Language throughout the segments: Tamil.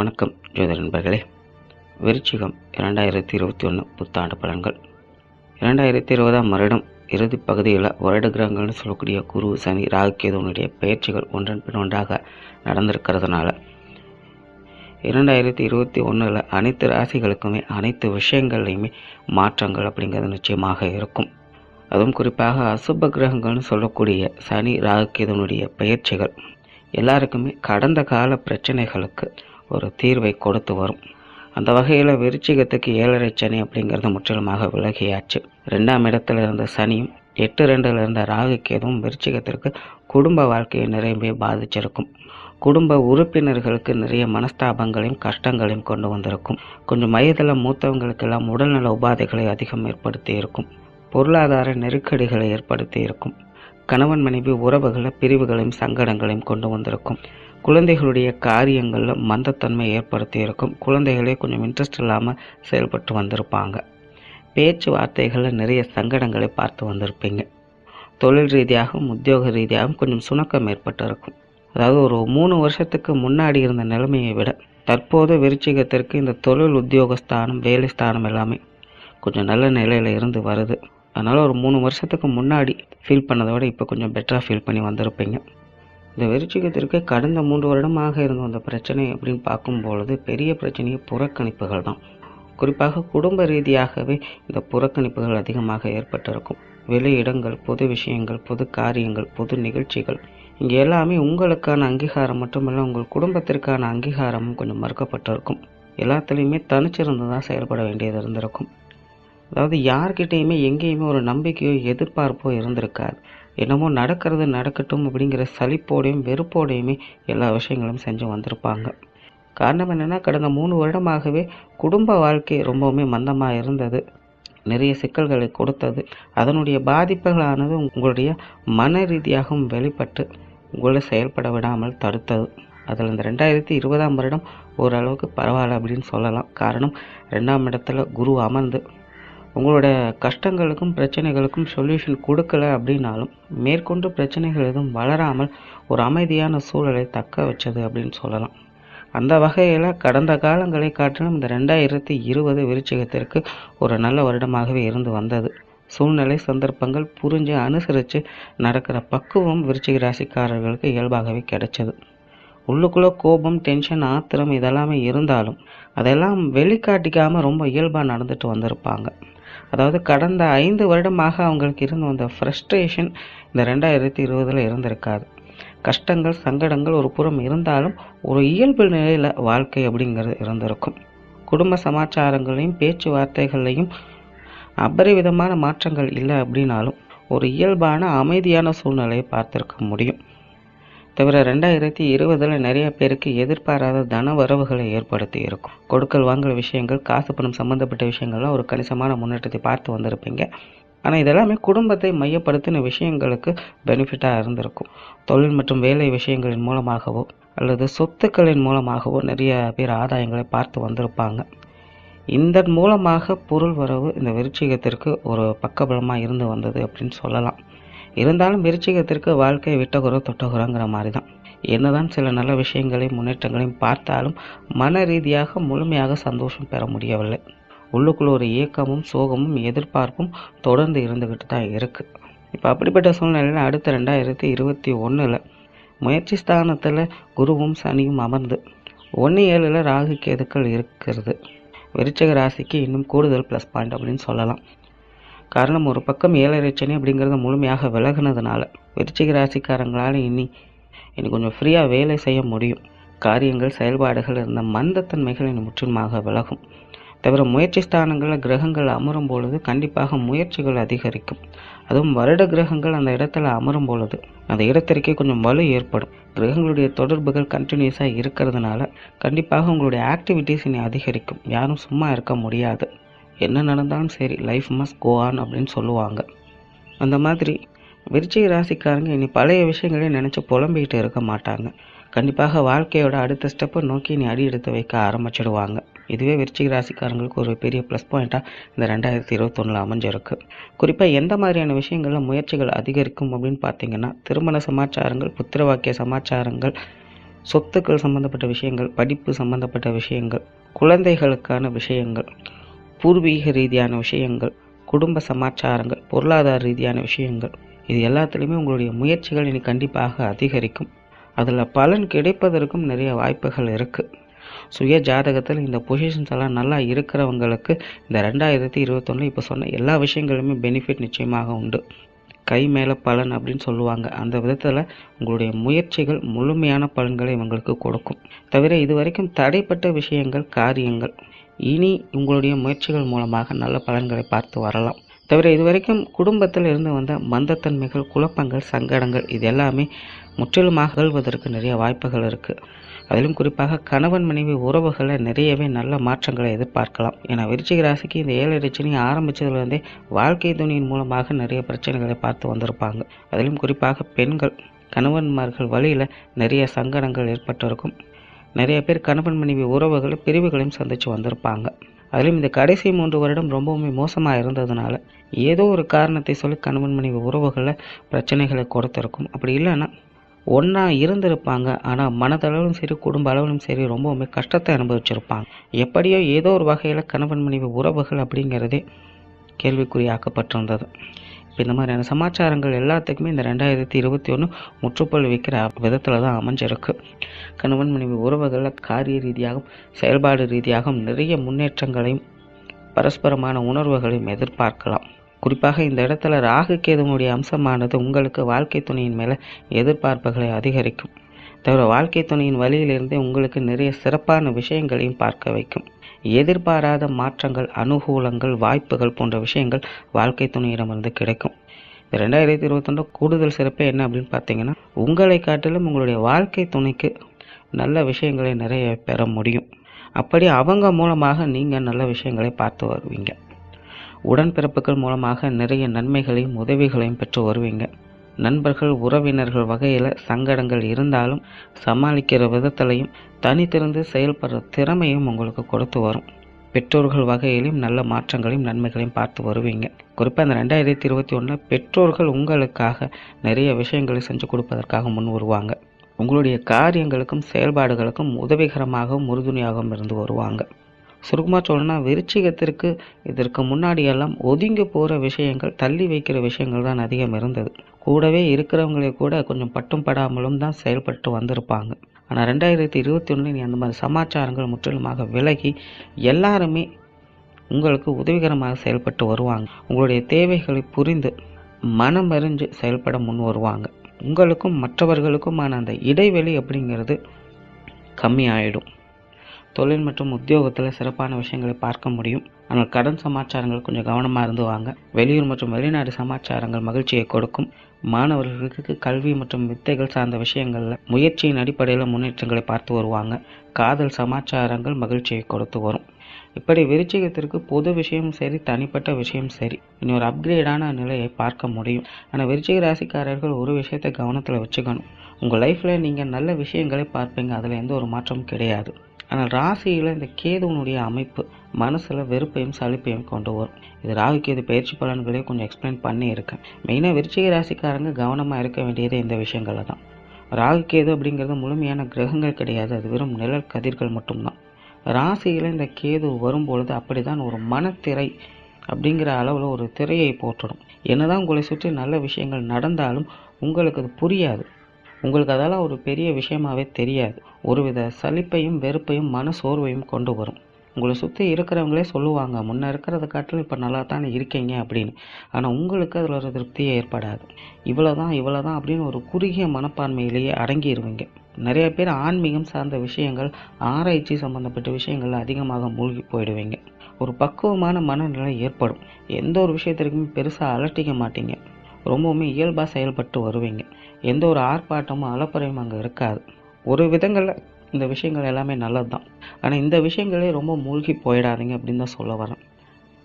வணக்கம் ஜோதிட நண்பர்களே. விருச்சிகம் இரண்டாயிரத்தி இருபத்தி ஒன்று புத்தாண்டு பலன்கள். இரண்டாயிரத்தி இருபதாம் வருடம் இறுதி பகுதியில் வருட கிரகங்கள்னு சொல்லக்கூடிய குரு சனி ராகுகேதுவனுடைய பயிற்சிகள் ஒன்றன் பின் ஒன்றாக நடந்திருக்கிறதுனால இரண்டாயிரத்தி இருபத்தி ஒன்றில் அனைத்து ராசிகளுக்குமே அனைத்து விஷயங்கள்லையுமே மாற்றங்கள் அப்படிங்கிறது நிச்சயமாக இருக்கும். அதுவும் குறிப்பாக அசுப கிரகங்கள்னு சொல்லக்கூடிய சனி ராகுகேதுவனுடைய பயிற்சிகள் எல்லாருக்குமே கடந்த கால பிரச்சனைகளுக்கு ஒரு தீர்வை கொடுத்து வரும். அந்த வகையில் விருச்சிகத்துக்கு ஏழரை சனி அப்படிங்கிறது முற்றிலுமாக விலகியாச்சு. ரெண்டாம் இடத்துல இருந்த சனியும் எட்டு ரெண்டில் இருந்த ராகுகேதுவும் விருச்சிகத்திற்கு குடும்ப வாழ்க்கையை நிறையவே பாதிச்சிருக்கும். குடும்ப உறுப்பினர்களுக்கு நிறைய மனஸ்தாபங்களையும் கஷ்டங்களையும் கொண்டு வந்திருக்கும். கொஞ்சம் வயதில் மூத்தவங்களுக்கெல்லாம் உடல்நல உபாதைகளை அதிகம் ஏற்படுத்தி இருக்கும் பொருளாதார நெருக்கடிகளை ஏற்படுத்தி இருக்கும் கணவன் மனைவி உறவுகளை பிரிவுகளையும் சங்கடங்களையும் கொண்டு வந்திருக்கும். குழந்தைகளுடைய காரியங்களில் மந்தத்தன்மை ஏற்படுத்தி இருக்கும். குழந்தைகளே கொஞ்சம் இன்ட்ரெஸ்ட் இல்லாமல் செயல்பட்டு வந்திருப்பாங்க. பேச்சுவார்த்தைகளில் நிறைய சங்கடங்களை பார்த்து வந்திருப்பீங்க. தொழில் ரீதியாகவும் உத்தியோக ரீதியாகவும் கொஞ்சம் சுணக்கம் ஏற்பட்டு இருக்கும் அதாவது ஒரு மூணு வருஷத்துக்கு முன்னாடி இருந்த நிலைமையை விட தற்போது விருச்சிகத்திற்கு இந்த தொழில் உத்தியோகஸ்தானம் வேலை ஸ்தானம் எல்லாமே கொஞ்சம் நல்ல நிலையில் இருந்து வருது. அதனால் ஒரு மூணு வருஷத்துக்கு முன்னாடி ஃபீல் பண்ணதை விட இப்போ கொஞ்சம் பெட்டராக ஃபீல் பண்ணி வந்திருப்பீங்க. இந்த விருச்சிகத்திற்கு கடந்த மூன்று வருடமாக இருந்த அந்த பிரச்சனை அப்படின்னு பார்க்கும்பொழுது பெரிய பிரச்சனையே புறக்கணிப்புகள் தான். குறிப்பாக குடும்ப ரீதியாகவே இந்த புறக்கணிப்புகள் அதிகமாக ஏற்பட்டிருக்கும். வெளி இடங்கள் பொது விஷயங்கள் பொது காரியங்கள் பொது நிகழ்ச்சிகள். இங்கே எல்லாமே உங்களுக்கான அங்கீகாரம் மட்டுமல்ல உங்கள் குடும்பத்திற்கான அங்கீகாரமும் கொஞ்சம் மறுக்கப்பட்டிருக்கும். எல்லாத்துலேயுமே தனிச்சிருந்து தான் செயல்பட வேண்டியது இருந்திருக்கும். அதாவது யார்கிட்டேயுமே எங்கேயுமே ஒரு நம்பிக்கையோ எதிர்பார்ப்போ இருந்திருக்காது. என்னமோ நடக்கிறது நடக்கட்டும் அப்படிங்கிற சலிப்போடையும் வெறுப்போடையுமே எல்லா விஷயங்களும் செஞ்சு வந்திருப்பாங்க. காரணம் என்னென்னா கடந்த மூணு வருடமாகவே குடும்ப வாழ்க்கை ரொம்பவுமே மந்தமாக இருந்தது. நிறைய சிக்கல்களை கொடுத்தது. அதனுடைய பாதிப்புகளானது உங்களுடைய மன ரீதியாகவும் வெளிப்பட்டு உங்களை செயல்பட விடாமல் தடுத்தது. அதில் இந்த ரெண்டாயிரத்தி இருபதாம் வருடம் ஓரளவுக்கு பரவாயில்ல அப்படின்னு சொல்லலாம். காரணம் ரெண்டாம் இடத்துல குரு அமர்ந்து உங்களோட கஷ்டங்களுக்கும் பிரச்சனைகளுக்கும் சொல்யூஷன் கொடுக்கல அப்படின்னாலும் மேற்கொண்டு பிரச்சனைகள் எதுவும் வளராமல் ஒரு அமைதியான சூழலை தக்க வச்சது அப்படின்னு சொல்லலாம். அந்த வகையில் கடந்த காலங்களை காட்டிலும் இந்த ரெண்டாயிரத்தி இருபது விருச்சிகத்திற்கு ஒரு நல்ல வருடமாகவே இருந்து வந்தது. சூழ்நிலை சந்தர்ப்பங்கள் புரிஞ்சு அனுசரித்து நடக்கிற பக்குவம் விருச்சிக ராசிக்காரர்களுக்கு இயல்பாகவே கிடைச்சது. உள்ளுக்குள்ளே கோபம் டென்ஷன் ஆத்திரம் இதெல்லாமே இருந்தாலும் அதெல்லாம் வெளிக்காட்டிக்காமல் ரொம்ப இயல்பாக நடந்துட்டு வந்திருப்பாங்க. அதாவது கடந்த ஐந்து வருடமாக அவங்களுக்கு இருந்த அந்த ஃப்ரஸ்ட்ரேஷன் இந்த ரெண்டாயிரத்தி இருபதில் இருந்திருக்காது. கஷ்டங்கள் சங்கடங்கள் ஒரு புறம் இருந்தாலும் ஒரு இயல்பு நிலையில் வாழ்க்கை அப்படிங்கிறது இருந்திருக்கும். குடும்ப சமாச்சாரங்களையும் பேச்சுவார்த்தைகள்லையும் அபரிவிதமான மாற்றங்கள் இல்லை அப்படின்னாலும் ஒரு இயல்பான அமைதியான சூழ்நிலையை பார்த்துருக்க முடியும். தவிர ரெண்டாயிரத்தி இருபதில் நிறைய பேருக்கு எதிர்பாராத தன வரவுகளை ஏற்படுத்தி இருக்கும். கொடுக்கல் வாங்கல் விஷயங்கள் காசு பணம் சம்மந்தப்பட்ட விஷயங்கள்லாம் ஒரு கணிசமான முன்னேற்றத்தை பார்த்து வந்திருப்பீங்க. ஆனால் இதெல்லாமே குடும்பத்தை மையப்படுத்தின விஷயங்களுக்கு பெனிஃபிட்டாக இருந்திருக்கும். தொழில் மற்றும் வேலை விஷயங்களின் மூலமாகவோ அல்லது சொத்துக்களின் மூலமாகவோ நிறைய பேர் ஆதாயங்களை பார்த்து வந்திருப்பாங்க. இந்த மூலமாக பொருள் வரவு இந்த விருச்சிகத்திற்கு ஒரு பக்கபலமாக இருந்து வந்தது அப்படின்னு சொல்லலாம். இருந்தாலும் விருச்சிகத்திற்கு வாழ்க்கை விட்டகுறோ தொட்டகுரோங்கிற மாதிரி தான் என்னதான் சில நல்ல விஷயங்களையும் முன்னேற்றங்களையும் பார்த்தாலும் மன ரீதியாக முழுமையாக சந்தோஷம் பெற முடியவில்லை. உள்ளுக்குள்ள ஒரு ஏக்கமும் சோகமும் எதிர்பார்ப்பும் தொடர்ந்து இருந்துக்கிட்டு தான் இருக்குது இப்போ அப்படிப்பட்ட சூழ்நிலையில் அடுத்த ரெண்டாயிரத்தி இருபத்தி ஒன்றில் முயற்சி ஸ்தானத்தில் குருவும் சனியும் அமர்ந்து ஒன்று ஏழில் ராகு கேதுக்கள் இருக்கிறது. விருச்சக ராசிக்கு இன்னும் கூடுதல் ப்ளஸ் பாயிண்ட் அப்படின்னு சொல்லலாம். காரணம் ஒரு பக்கம் ஏழரை சனி அப்படிங்கிறத முழுமையாக விலகினதுனால. விருச்சிக ராசிக்காரங்களால் இனி இனி கொஞ்சம் ஃப்ரீயாக வேலை செய்ய முடியும். காரியங்கள் செயல்பாடுகள் இருந்த மந்தத்தன்மைகள் இனி முற்றிலுமாக விலகும். தவிர முயற்சி ஸ்தானங்களில் கிரகங்கள் அமரும் பொழுது கண்டிப்பாக முயற்சிகள் அதிகரிக்கும். அதுவும் வருட கிரகங்கள் அந்த இடத்துல அமரும் பொழுது அந்த இடத்திற்கே கொஞ்சம் வலு ஏற்படும். கிரகங்களுடைய தொடர்புகள் கண்டினியூஸாக இருக்கிறதுனால கண்டிப்பாக உங்களுடைய ஆக்டிவிட்டீஸ் இனி அதிகரிக்கும். யாரும் சும்மா இருக்க முடியாது. என்ன நடந்தாலும் சரி லைஃப் மஸ்ட் கோ ஆன் அப்படின்னு சொல்லுவாங்க. அந்த மாதிரி விருச்சிக ராசிக்காரங்க இனி பழைய விஷயங்களையும் நினச்சி புலம்பிக்கிட்டு இருக்க மாட்டாங்க. கண்டிப்பாக வாழ்க்கையோட அடுத்த ஸ்டெப்பை நோக்கி இனி அடி எடுத்து வைக்க ஆரம்பிச்சிடுவாங்க. இதுவே விருச்சிக ராசிக்காரங்களுக்கு ஒரு பெரிய ப்ளஸ் பாயிண்ட்டாக இந்த ரெண்டாயிரத்தி இருபத்தொன்னில் அமைஞ்சிருக்கு. குறிப்பாக எந்த மாதிரியான விஷயங்களில் முயற்சிகள் அதிகரிக்கும் அப்படின்னு பார்த்தீங்கன்னா திருமண சமாச்சாரங்கள் புத்திரவாக்கிய சமாச்சாரங்கள் சொத்துக்கள் சம்பந்தப்பட்ட விஷயங்கள் படிப்பு சம்பந்தப்பட்ட விஷயங்கள் குழந்தைகளுக்கான விஷயங்கள் பூர்வீக ரீதியான விஷயங்கள் குடும்ப சமாச்சாரங்கள் பொருளாதார ரீதியான விஷயங்கள். இது எல்லாத்துலேயுமே உங்களுடைய முயற்சிகள் இனி கண்டிப்பாக அதிகரிக்கும். அதில் பலன் கிடைப்பதற்கும் நிறைய வாய்ப்புகள் இருக்குது சுய ஜாதகத்தில் இந்த பொசிஷன்ஸ் எல்லாம் நல்லா இருக்கிறவங்களுக்கு இந்த ரெண்டாயிரத்தி இருபத்தொன்று இப்போ சொன்ன எல்லா விஷயங்களுமே பெனிஃபிட் நிச்சயமாக உண்டு. கை மேலே பலன் அப்படின்னு சொல்லுவாங்க. அந்த விதத்தில் உங்களுடைய முயற்சிகள் முழுமையான பலன்களை இவங்களுக்கு கொடுக்கும். தவிர இதுவரைக்கும் தடைப்பட்ட விஷயங்கள் காரியங்கள் இனி உங்களுடைய முயற்சிகள் மூலமாக நல்ல பலன்களை பார்த்து வரலாம். தவிர இதுவரைக்கும் குடும்பத்தில் இருந்து வந்த மந்தத்தன்மைகள் குழப்பங்கள் சங்கடங்கள் இது எல்லாமே முற்றிலுமாக அகழ்வதற்கு நிறைய வாய்ப்புகள் இருக்குது அதிலும் குறிப்பாக கணவன் மனைவி உறவுகளில் நிறையவே நல்ல மாற்றங்களை எதிர்பார்க்கலாம். ஏன்னா விருச்சிக ராசிக்கு இந்த ஏழரை சனி ஆரம்பித்ததுலேருந்தே வாழ்க்கை துணியின் மூலமாக நிறைய பிரச்சனைகளை பார்த்து வந்திருப்பாங்க. அதிலும் குறிப்பாக பெண்கள் கணவன்மார்கள் வழியில் நிறைய சங்கடங்கள் ஏற்பட்டிருக்கும். நிறைய பேர் கணவன் மனைவி உறவுகள் பிரிவுகளையும் சந்தித்து வந்திருப்பாங்க. அதிலும் இந்த கடைசி மூன்று வருடம் ரொம்பவுமே மோசமாக இருந்ததுனால ஏதோ ஒரு காரணத்தை சொல்லி கணவன் மனைவி உறவுகளில் பிரச்சனைகளை கொடுத்துருக்கும். அப்படி இல்லைன்னா ஒன்றா இருந்திருப்பாங்க. ஆனால் மனதளவிலும் சரி குடும்ப அளவிலும் சரி ரொம்பவுமே கஷ்டத்தை அனுபவிச்சிருப்பாங்க. எப்படியோ ஏதோ ஒரு வகையில் கணவன் மனைவி உறவுகள் அப்படிங்கிறதே கேள்விக்குறியாக்கப்பட்டிருந்தது இப்போ இந்த மாதிரியான சமாச்சாரங்கள் எல்லாத்துக்குமே இந்த ரெண்டாயிரத்தி இருபத்தி ஒன்று முற்றுப்புள்ளி வைக்கிற விதத்தில் தான் அமைஞ்சிருக்கு. கணவன் மனைவி உறவுகளில் காரிய ரீதியாகவும் செயல்பாடு ரீதியாகவும் நிறைய முன்னேற்றங்களையும் பரஸ்பரமான உணர்வுகளையும் எதிர்பார்க்கலாம். குறிப்பாக இந்த இடத்துல ராகு கேதுவனுடைய அம்சமானது உங்களுக்கு வாழ்க்கை துணையின் மேலே எதிர்பார்ப்புகளை அதிகரிக்கும். தவிர வாழ்க்கை துணையின் வழியிலிருந்தே உங்களுக்கு நிறைய சிறப்பான விஷயங்களையும் பார்க்க வைக்கும். எதிர்பாராத மாற்றங்கள் அனுகூலங்கள் வாய்ப்புகள் போன்ற விஷயங்கள் வாழ்க்கை துணையிடமிருந்து கிடைக்கும். ரெண்டாயிரத்தி இருபத்தொன்று கூடுதல் சிறப்பே என்ன அப்படின்னு பார்த்தீங்கன்னா உங்களை காட்டிலும் உங்களுடைய வாழ்க்கை துணைக்கு நல்ல விஷயங்களை நிறைய பெற முடியும். அப்படி அவங்க மூலமாக நீங்கள் நல்ல விஷயங்களை பார்த்து வருவீங்க. உடன்பிறப்புகள் மூலமாக நிறைய நன்மைகளையும் உதவிகளையும் பெற்று வருவீங்க. நண்பர்கள் உறவினர்கள் வகையில் சங்கடங்கள் இருந்தாலும் சமாளிக்கிற விதத்திலையும் தனித்திருந்து செயல்படுற திறமையும் உங்களுக்கு கொடுத்து வரும். பெற்றோர்கள் வகையிலும் நல்ல மாற்றங்களையும் நன்மைகளையும் பார்த்து வருவீங்க. குறிப்பாக இந்த ரெண்டாயிரத்தி இருபத்தி ஒன்றில் பெற்றோர்கள் உங்களுக்காக நிறைய விஷயங்களை செஞ்சு கொடுப்பதற்காக முன் வருவாங்க. உங்களுடைய காரியங்களுக்கும் செயல்பாடுகளுக்கும் உதவிகரமாகவும் உறுதுணையாகவும் இருந்து வருவாங்க. சுருக்கமாக சொல்லணும்னா விருச்சிகத்திற்கு இதற்கு முன்னாடியெல்லாம் ஒதுங்கி போகிற விஷயங்கள் தள்ளி வைக்கிற விஷயங்கள் தான் அதிகம் இருந்தது. கூடவே இருக்கிறவங்களே கூட கொஞ்சம் பட்டும் படாமலும் தான் செயல்பட்டு வந்திருப்பாங்க. ஆனால் ரெண்டாயிரத்தி இருபத்தி ஒன்று அந்த மாதிரி சமாச்சாரங்கள் முற்றிலுமாக விலகி எல்லாருமே உங்களுக்கு உதவிகரமாக செயல்பட்டு வருவாங்க. உங்களுடைய தேவைகளை புரிந்து மனம் அறிஞ்சு செயல்பட முன் வருவாங்க. உங்களுக்கும் மற்றவர்களுக்குமான அந்த இடைவெளி அப்படிங்கிறது கம்மியாயிடும். தொழில் மற்றும் உத்தியோகத்தில் சிறப்பான விஷயங்களை பார்க்க முடியும். ஆனால் கடன் சமாச்சாரங்கள் கொஞ்சம் கவனமாக இருந்து வாங்க. வெளியூர் மற்றும் வெளிநாடு சமாச்சாரங்கள் மகிழ்ச்சியை கொடுக்கும். மாணவர்களுக்கு கல்வி மற்றும் வித்தைகள் சார்ந்த விஷயங்களில் முயற்சியின் அடிப்படையில் முன்னேற்றங்களை பார்த்து வருவாங்க. காதல் சமாச்சாரங்கள் மகிழ்ச்சியை கொடுத்து வரும். இப்படி விருச்சிகத்திற்கு பொது விஷயம் சரி தனிப்பட்ட விஷயம் சரி. இனி ஒரு அப்கிரேடான நிலையை பார்க்க முடியும். ஆனால் விருச்சிக ராசிக்காரர்கள் ஒரு விஷயத்தை கவனத்தில் வச்சுக்கணும். உங்கள் லைஃப்பில் நீங்கள் நல்ல விஷயங்களை பார்ப்பீங்க. அதில் எந்த ஒரு மாற்றமும் கிடையாது. ஆனால் ராசியில் இந்த கேதுவனுடைய அமைப்பு மனசில் வெறுப்பையும் சலிப்பையும் கொண்டு வரும். இது ராகு கேது பயிற்சி பலன்களையும் கொஞ்சம் எக்ஸ்பிளைன் பண்ணியிருக்கேன் மெயினாக விருச்சிக ராசிக்காரங்க கவனமாக இருக்க வேண்டியது இந்த விஷயங்களில் தான். ராகு கேது அப்படிங்கிறது முழுமையான கிரகங்கள் கிடையாது. அது வெறும் நிழல் கதிர்கள் மட்டும்தான். ராசியில் இந்த கேது வரும்பொழுது அப்படி தான் ஒரு மனத்திரை அப்படிங்கிற அளவில் ஒரு திரையை போட்டுடும் என்னதான் உங்களை சுற்றி நல்ல விஷயங்கள் நடந்தாலும் உங்களுக்கு அது புரியாது. உங்களுக்கு அதெல்லாம் ஒரு பெரிய விஷயமாவே தெரியாது. ஒருவித சலிப்பையும் வெறுப்பையும் மன சோர்வையும் கொண்டு வரும். உங்களை சுற்றி இருக்கிறவங்களே சொல்லுவாங்க முன்ன இருக்கிறத காட்டிலும் இப்போ நல்லா தானே இருக்கீங்க அப்படின்னு. ஆனால் உங்களுக்கு அதில் ஒரு திருப்தியே ஏற்படாது. இவ்வளோ தான் இவ்வளோ தான் அப்படின்னு ஒரு குறுகிய மனப்பான்மையிலேயே அடங்கிடுவீங்க நிறைய பேர் ஆன்மீகம் சார்ந்த விஷயங்கள் ஆராய்ச்சி சம்மந்தப்பட்ட விஷயங்கள் அதிகமாக மூழ்கி போயிடுவீங்க. ஒரு பக்குவமான மனநிலை ஏற்படும். எந்த ஒரு விஷயத்திற்குமே பெருசாக அலட்டிக்க மாட்டீங்க. ரொம்பவுமே இயல்பாக செயல்பட்டு வருவீங்க. எந்த ஒரு ஆர்ப்பாட்டமும் அலப்பறையும் அங்கே இருக்காது. ஒரு விதங்களில் இந்த விஷயங்கள் எல்லாமே நல்லது தான் ஆனால் இந்த விஷயங்களே ரொம்ப மூழ்கி போயிடாதீங்க அப்படின்னு தான் சொல்ல வரேன்.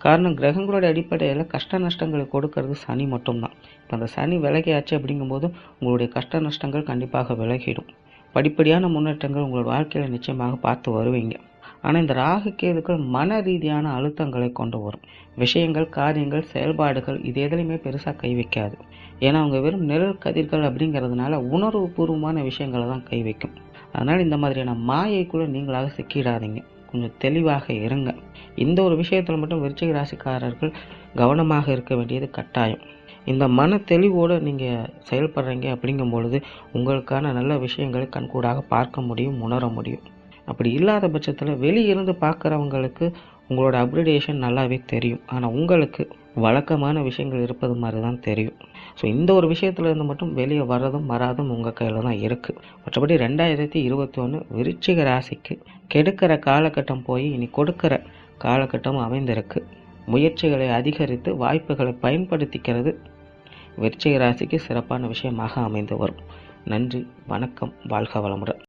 காரணம் கிரகங்களோட அடிப்படையில் கஷ்ட நஷ்டங்களை கொடுக்கறது சனி மட்டும்தான். இப்போ அந்த சனி விலகியாச்சு அப்படிங்கும்போது உங்களுடைய கஷ்ட நஷ்டங்கள் கண்டிப்பாக விலகிடும். படிப்படியான முன்னேற்றங்கள் உங்களோட வாழ்க்கையில் நிச்சயமாக பார்த்து வருவீங்க. ஆனால் இந்த ராகு கேதுக்கள் மன ரீதியான அழுத்தங்களை கொண்டு வரும். விஷயங்கள் காரியங்கள் செயல்பாடுகள் இது எதுலையுமே பெருசாக கை வைக்காது. ஏன்னா அவங்க வெறும் நிழல் கதிர்கள் அப்படிங்கிறதுனால உணர்வு பூர்வமான விஷயங்களை தான் கை வைக்கும். அதனால் இந்த மாதிரியான மாயைக்குள்ளே நீங்களாக சிக்கிடாதீங்க. கொஞ்சம் தெளிவாக இருங்க. இந்த ஒரு விஷயத்தில் மட்டும் விருச்சிக ராசிக்காரர்கள் கவனமாக இருக்க வேண்டியது கட்டாயம். இந்த மன தெளிவோடு நீங்கள் செயல்படுறீங்க அப்படிங்கும் பொழுது உங்களுக்கான நல்ல விஷயங்களை கண்கூடாக பார்க்க முடியும் உணர முடியும். அப்படி இல்லாத பட்சத்தில் வெளியிருந்து பார்க்குறவங்களுக்கு உங்களோட அப்ரிடேஷன் நல்லாவே தெரியும். ஆனால் உங்களுக்கு வழக்கமான விஷயங்கள் இருப்பது மாதிரி தான் தெரியும். ஸோ இந்த ஒரு விஷயத்துலேருந்து மட்டும் வெளியே வர்றதும் வராதும் உங்கள் கையில் தான் இருக்குது மற்றபடி ரெண்டாயிரத்தி இருபத்தி ஒன்று விருச்சிக ராசிக்கு கெடுக்கிற காலகட்டம் போய் இனி கொடுக்கிற காலகட்டம் அமைந்திருக்கு. முயற்சிகளை அதிகரித்து வாய்ப்புகளை பயன்படுத்திக்கிறது விருச்சிக ராசிக்கு சிறப்பான விஷயமாக அமைந்து வரும். நன்றி வணக்கம் வாழ்க வளமுடன்.